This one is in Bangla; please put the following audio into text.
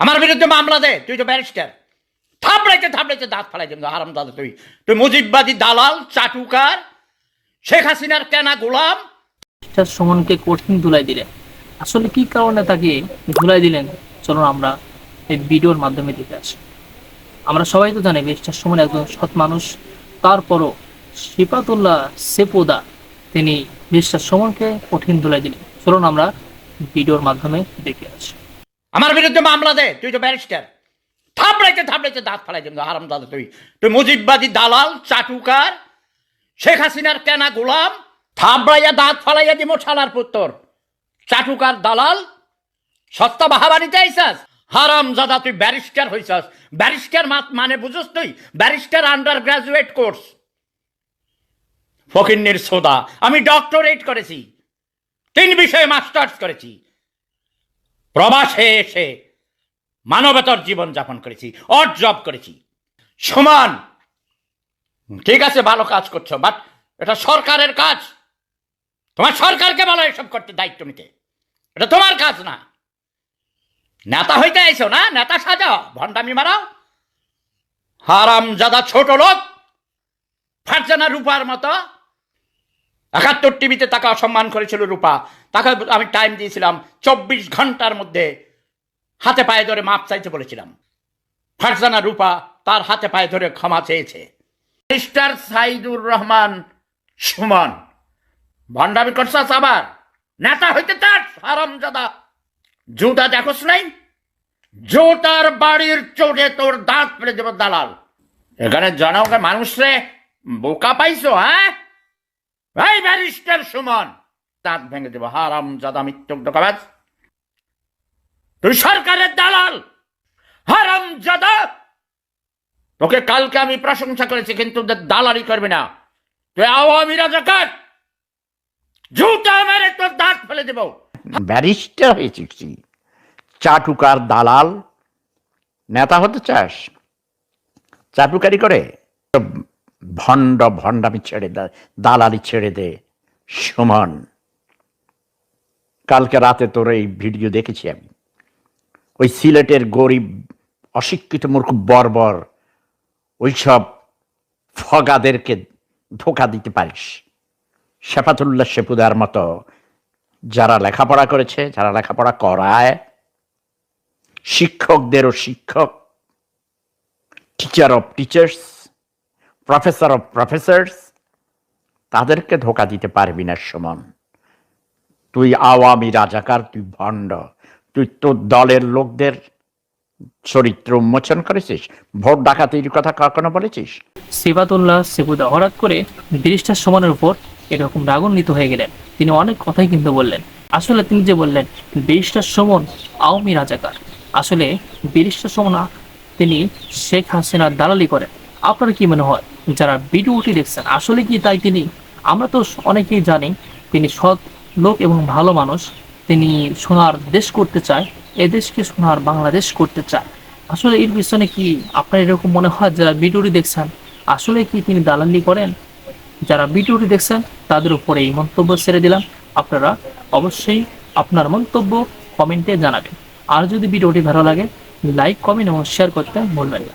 আমার বিরুদ্ধে মামলা দে, তুই তো ব্যারিস্টার থাপড়াইতে থাপড়াইতে দাঁত ফালাই দেব, হারাম দাদা তুই। তুই মুজিববাদী দালাল, চাটুকার, শেখ হাসিনার কেনা গোলাম। সুমনকে কঠিন ধুলাই দিলেন আসলে কি কারণে তাকে ধুলাই দিলেন? চলুন আমরা এই ভিডিওর মাধ্যমে দেখে আসি। আমরা সবাই তো জানি মিস্টার সুমন একজন সৎ মানুষ। তারপরও সিপাতুল্লাহ সেপোদা, তিনি মিস্টার সুমনকে কঠিন ধুলাই দিলেন। চলুন আমরা ভিডিওর মাধ্যমে দেখে আসি। আমার বিরুদ্ধে মামলা দে, তুই তো ব্যারিস্টার। থাপড়াইতে থাপড়াইতে দাঁত ফালাই দেব হারাম দাদা তুই। তুই মুজিববাদী দালাল, চাটুকার, শেখ হাসিনার কেনা গোলাম, থাপড়াইয়া দাঁত ফালাইয়া দিব ছালার পুত্তর। চাটুকার দালাল সস্তা বাহাবানিতে আইসাস? হারাম দাদা তুই ব্যারিস্টার হইছাস। ব্যারিস্টার মানে বুঝস তুই? ব্যারিস্টার আন্ডার গ্রাজুয়েট কোর্স ফকিন্নির সোদা। আমি ডক্টরেট করেছি। তিন বিষয়ে মাস্টার্স করেছি। প্রবাসে এসে মানবতর জীবন যাপন করেছি অড জব করেছি। সমান। ঠিক আছে, ভালো কাজ করছ বাট এটা সরকারের কাজ। তোমার সরকারকে বলো এসব করতে দায়িত্ব নিতে। এটা তোমার কাজ না। নেতা হইতে আইছো না, নেতা সাজাও, ভণ্ডামি মারাও। হারাম জাদা ছোট লোক, ফারজানা রূপার মতো একাত্তর টিভিতে তাকে অসম্মান করেছিল রূপা। তাকে আমি টাইম দিয়েছিলাম চব্বিশ ঘণ্টার মধ্যে হাতে পায়ে ধরে মাপ চাইতে বলেছিলাম। ফারজানা রূপা তার হাতে পায়ে ধরে ক্ষমা চেয়েছে। মিস্টার সাইদুর রহমান সুমন, ভণ্ডামি করছাস আবার? নেতা হইতে চাস? হারাম জাদা। জুতা দেখোস নাই? জোটার বাড়ির চোটে তোর দাঁত পেড়ে দেব দালাল। এখানে জনগণ মানুষরে বোকা পাইছো হ্যাঁ? এই ব্যারিস্টার সুমন, দাঁত ভেঙে দেবো, হারাম জাদা মিথ্যক ডোকাবাজ। তুই সরকারের দালাল, হারাম জাদা। তোকে কালকে আমি প্রশংসা করেছি, কিন্তু দালালি করবি না। তুই আওয়ামী রাজাকার জুতা মেরে তোর দাঁত ফেলে দেবো। ব্যারিস্টার হয়েছিস তুই। চাটুকার দালাল। নেতা হতে চাস? চাটুকারি করে? ভণ্ড ভণ্ডামি ছেড়ে দে, দালালি ছেড়ে দে। সুমন, কালকে রাতে তোর এই ভিডিও দেখেছি আমি। ওই সিলেটের গরিব, অশিক্ষিত মূর্খ বর্বর, ওইসব ফগাদেরকে ধোকা দিতে পারিস। শেফাতুল্লাহ শেপুদার মতো যারা লেখাপড়া করেছে, যারা লেখাপড়া করায়, শিক্ষকদেরও শিক্ষক teacher of teachers professor of professors, তাদেরকে ধোকা দিতে পারবি না, সুমন। তুই আওয়ামী রাজাকার, তুই ভণ্ড। তুই তোর দলের লোকদের চরিত্র উন্মোচন করেছিস, ভোট ডাকাতির কথা কখনো বলেছিস? সিফাতুল্লাহ সেপুদা হঠাৎ করে ব্যারিস্টার সমানের উপর এরকম রাগান্বিত হয়ে গেলেন। তিনি অনেক কথাই কিন্তু বললেন। আসলে তিনি যে বললেন, ব্যারিস্টার সুমন আওয়ামী রাজাকার। আসলে ব্যারিস্টার সমনা তিনি শেখ হাসিনার দালালি করেন। আপনার কি মনে হয়? যারা ভিডিওটি দেখছেন, আসলে কি তাই তিনি? আমরা তো অনেকেই জানি তিনি সৎ লোক এবং ভালো মানুষ। তিনি সোনার দেশ করতে চায়, এ দেশকে সোনার বাংলাদেশ করতে চায়। আসলে এর পিছনে কি আপনার এরকম মনে হয় যারা ভিডিওটি দেখছেন? আসলে কি তিনি দালালি করেন? যারা ভিডিওটি দেখছেন, তাদের উপরে এই মন্তব্য ছেড়ে দিলাম। আপনারা অবশ্যই আপনার মন্তব্য কমেন্টে জানাবেন। আর যদি ভিডিওটি ভালো লাগে, লাইক, কমেন্ট এবং শেয়ার করতে ভুলবেন না।